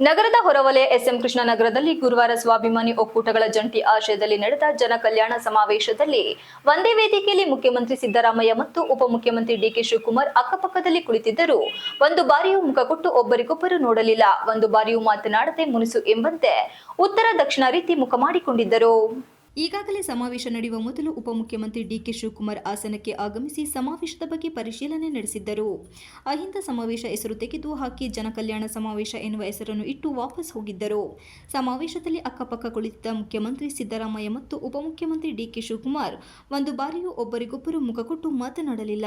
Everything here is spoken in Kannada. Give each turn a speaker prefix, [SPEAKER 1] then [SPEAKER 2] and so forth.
[SPEAKER 1] ನಗರದ ಹೊರವಲಯ ಎಸ್ಎಂ ಕೃಷ್ಣ ನಗರದಲ್ಲಿ ಗುರುವಾರ ಸ್ವಾಭಿಮಾನಿ ಒಕ್ಕೂಟಗಳ ಜಂಟಿ ಆಶಯದಲ್ಲಿ ನಡೆದ ಜನಕಲ್ಯಾಣ ಸಮಾವೇಶದಲ್ಲಿ ಒಂದೇ ವೇದಿಕೆಯಲ್ಲಿ ಮುಖ್ಯಮಂತ್ರಿ ಸಿದ್ದರಾಮಯ್ಯ ಮತ್ತು ಉಪಮುಖ್ಯಮಂತ್ರಿ ಡಿಕೆ ಶಿವಕುಮಾರ್ ಅಕ್ಕಪಕ್ಕದಲ್ಲಿ ಕುಳಿತಿದ್ದರು. ಒಂದು ಬಾರಿಯೂ ಮುಖ ಕೊಟ್ಟು ಒಬ್ಬರಿಗೊಬ್ಬರು ನೋಡಲಿಲ್ಲ. ಒಂದು ಬಾರಿಯೂ ಮಾತನಾಡದೆ ಮುನಿಸು ಎಂಬಂತೆ ಉತ್ತರ ದಕ್ಷಿಣ ರೀತಿ ಮುಖ ಮಾಡಿಕೊಂಡಿದ್ದರು. ಈಗಾಗಲೇ ಸಮಾವೇಶ ನಡೆಯುವ ಮೊದಲು ಉಪಮುಖ್ಯಮಂತ್ರಿ ಡಿಕೆ ಶಿವಕುಮಾರ್ ಆಸನಕ್ಕೆ ಆಗಮಿಸಿ ಸಮಾವೇಶದ ಬಗ್ಗೆ ಪರಿಶೀಲನೆ ನಡೆಸಿದ್ದರು. ಅಹಿಂದ ಸಮಾವೇಶ ಹೆಸರು ತೆಗೆದು ಹಾಕಿ ಜನಕಲ್ಯಾಣ ಸಮಾವೇಶ ಎನ್ನುವ ಹೆಸರನ್ನು ಇಟ್ಟು ವಾಪಸ್ ಹೋಗಿದ್ದರು. ಸಮಾವೇಶದಲ್ಲಿ ಅಕ್ಕಪಕ್ಕ ಕುಳಿತಿದ್ದ ಮುಖ್ಯಮಂತ್ರಿ ಸಿದ್ದರಾಮಯ್ಯ ಮತ್ತು ಉಪಮುಖ್ಯಮಂತ್ರಿ ಡಿಕೆ ಶಿವಕುಮಾರ್ ಒಂದು ಬಾರಿಯೂ ಒಬ್ಬರಿಗೊಬ್ಬರು ಮುಖ ಕೊಟ್ಟು ಮಾತನಾಡಲಿಲ್ಲ.